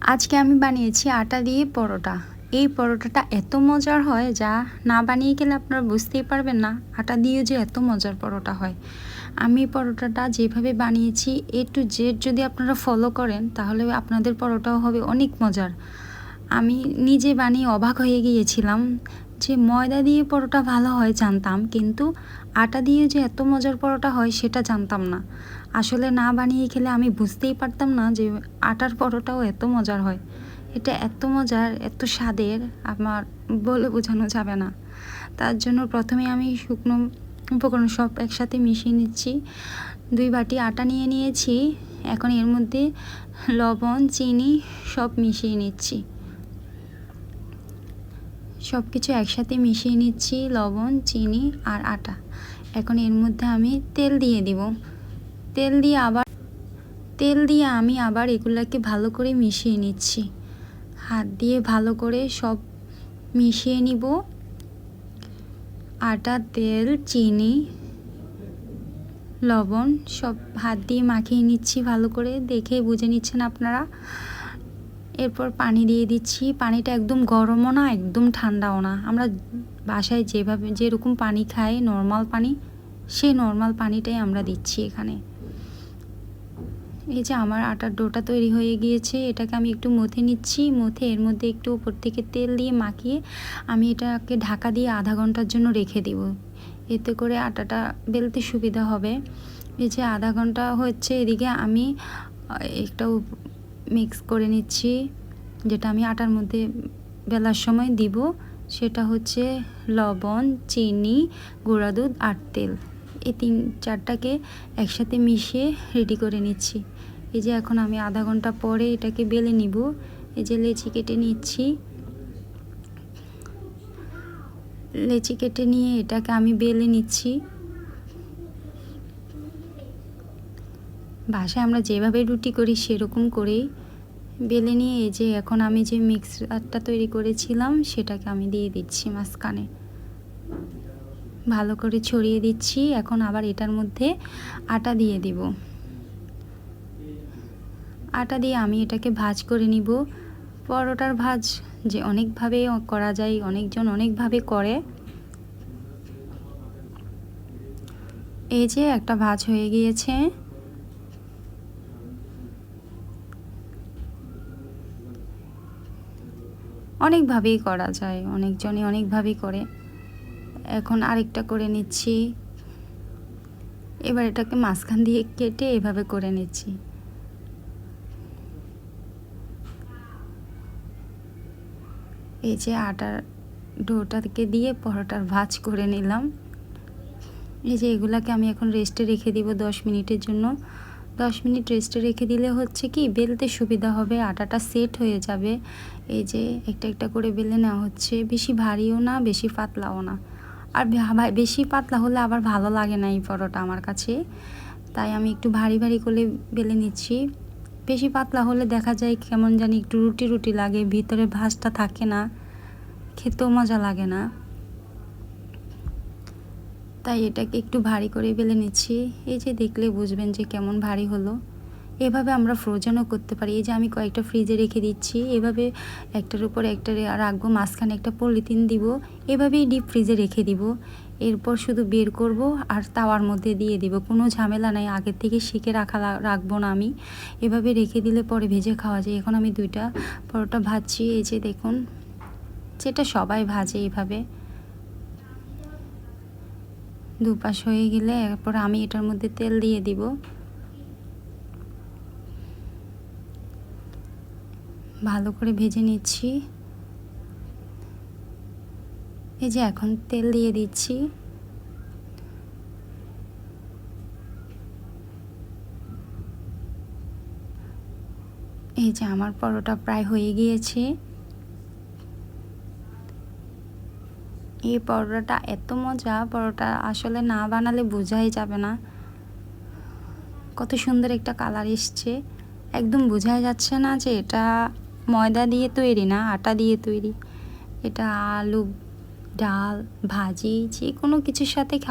আজকে আমি বানিয়েছি আটা দিয়ে পরোটা। এই পরোটাটা এত মজার হয় যা না বানিয়ে গেলে আপনারা বুঝতেই পারবেন না আটা দিয়ে যে এত মজার পরোটা হয়। আমি পরোটাটা যেভাবে বানিয়েছি এ টু জেড যদি আপনারা ফলো করেন তাহলে আপনাদের পরোটাও হবে অনেক মজার। আমি নিজে বানিয়ে অবাক হয়ে গিয়েছিলাম যে ময়দা দিয়ে পরোটা ভালো হয় জানতাম, কিন্তু আটা দিয়ে যে এত মজার পরোটা হয় সেটা জানতাম না। আসলে না বানিয়ে খেলে আমি বুঝতেই পারতাম না যে আটার পরোটাও এত মজার হয়। এটা এত মজার, এত স্বাদের, আমার বলে বোঝানো যাবে না। তার জন্য প্রথমে আমি শুকনো উপকরণ সব একসাথে মিশিয়ে নিচ্ছি। দুই বাটি আটা নিয়ে নিয়েছি। এখন এর মধ্যে লবণ, চিনি সব মিশিয়ে নিচ্ছি। সব কিছু একসাথে মিশিয়ে নিচ্ছি, লবণ, চিনি আর আটা। এখন এর মধ্যে আমি তেল দিয়ে দিব। তেল দিয়ে আবার, তেল দিয়ে আমি আবার এগুলাকে ভালো করে মিশিয়ে নিচ্ছি। হাত দিয়ে ভালো করে সব মিশিয়ে নিব। আটা, তেল, চিনি, লবণ সব হাত দিয়ে মাখিয়ে নিচ্ছি ভালো করে। দেখে বুঝে নিচ্ছেন আপনারা? এরপর পানি দিয়ে দিচ্ছি। পানিটা একদম গরমও না, একদম ঠান্ডাও না। আমরা বাসায় যেভাবে, যেরকম পানি খাই নর্মাল পানি, সেই নর্মাল পানিটাই আমরা দিচ্ছি এখানে। এই যে আমার আটার ডোটা তৈরি হয়ে গিয়েছে, এটাকে আমি একটু মথে নিচ্ছি। মথে এর মধ্যে একটু উপর থেকে তেল দিয়ে মাখিয়ে আমি এটাকে ঢাকা দিয়ে আধা ঘণ্টার জন্য রেখে দিব। এতে করে আটাটা বেলতে সুবিধা হবে। এই যে আধা ঘণ্টা হচ্ছে এদিকে আমি একটা মিক্স করে নিচ্ছি, যেটা আমি আটার মধ্যে বেলার সময় দিব। সেটা হচ্ছে লবণ, চিনি, গুঁড়া দুধ আর তেল। এই তিন চারটাকে একসাথে মিশিয়ে রেডি করে নিচ্ছি। এই যে এখন আমি আধা ঘণ্টা পরে এটাকে বেলে নিব। এই যে লেচি কেটে নিচ্ছি। লেচি কেটে নিয়ে এটাকে আমি বেলে নিচ্ছি। বাসায় আমরা যেভাবে রুটি করি সেরকম করেই বেলে নিয়ে এই যে এখন আমি যে মিক্সারটা তৈরি করেছিলাম সেটাকে আমি দিয়ে দিচ্ছি মাঝখানে। ভালো করে ছড়িয়ে দিচ্ছি। এখন আবার এটার মধ্যে আটা দিয়ে দিব। আটা দিয়ে আমি এটাকে ভাজ করে নিব। পরোটার ভাজ যে অনেকভাবে করা যায়, অনেকজন অনেকভাবে করে। এই যে একটা ভাজ হয়ে গিয়েছে। অনেকভাবেই করা যায়, অনেকজনই অনেকভাবেই করে। এখন আরেকটা করে নিচ্ছি। এবার এটাকে মাঝখান দিয়ে কেটে এভাবে করে নিচ্ছি। এই যে আটার ডোটাকে দিয়ে পরোটার ভাজ করে নিলাম। এই যে এগুলাকে আমি এখন রেস্টে রেখে দিব দশ মিনিটের জন্য। দশ মিনিট রেস্টে রেখে দিলে হচ্ছে কি, বেলতে সুবিধা হবে, আটাটা সেট হয়ে যাবে। এই যে একটা একটা করে বেলে নেওয়া হচ্ছে। বেশি ভারীও না, বেশি পাতলাও না। আর বেশি পাতলা হলে আবার ভালো লাগে না এই পরোটা আমার কাছে। তাই আমি একটু ভারী ভারী করে বেলে নিচ্ছি। বেশি পাতলা হলে দেখা যায় কেমন জানি একটু রুটি রুটি লাগে, ভিতরে ভাজটা থাকে না, খেতেও মজা লাগে না। তাই এটাকে একটু ভারী করে বেলে নিচ্ছি। এই যে দেখলে বুঝবেন যে কেমন ভারী হলো। এভাবে আমরা ফ্রোজেনও করতে পারি। এই যে আমি কয়েকটা ফ্রিজে রেখে দিচ্ছি, এভাবে একটার উপর একটা রাখব, মাঝখানে একটা পলিথিন দিব, এভাবেই ডিপ ফ্রিজে রেখে দিব। এরপর শুধু বের করব আর তাওয়ার মধ্যে দিয়ে দিব। কোনো ঝামেলা নাই, আগের থেকে শিখে রাখা রাখব না আমি। এভাবে রেখে দিলে পরে ভেজে খাওয়া যায়। এখন আমি দুইটা পরোটা ভাজছি, এই যে দেখুন, যেটা সবাই ভাজে এভাবে। দুপাশ হয়ে গেলে এরপর আমি এটার মধ্যে তেল দিয়ে দিব। ভালো করে ভেজে নিচ্ছি। এই যে এখন তেল দিয়ে দিচ্ছি। এই যে আমার পরোটা প্রায় হয়ে গিয়েছে। এই পরোটাটা এত মজা, পরোটা আসলে না বানালে বোঝাই যাবে না। কত সুন্দর একটা কালার এসছে। একদম বোঝাই যাচ্ছে না যে এটা ময়দা দিয়ে তৈরি না, আটা দিয়ে তৈরি। এটা আলু, ডাল, ভাজি যে কোনো কিছুর সাথে খাওয়া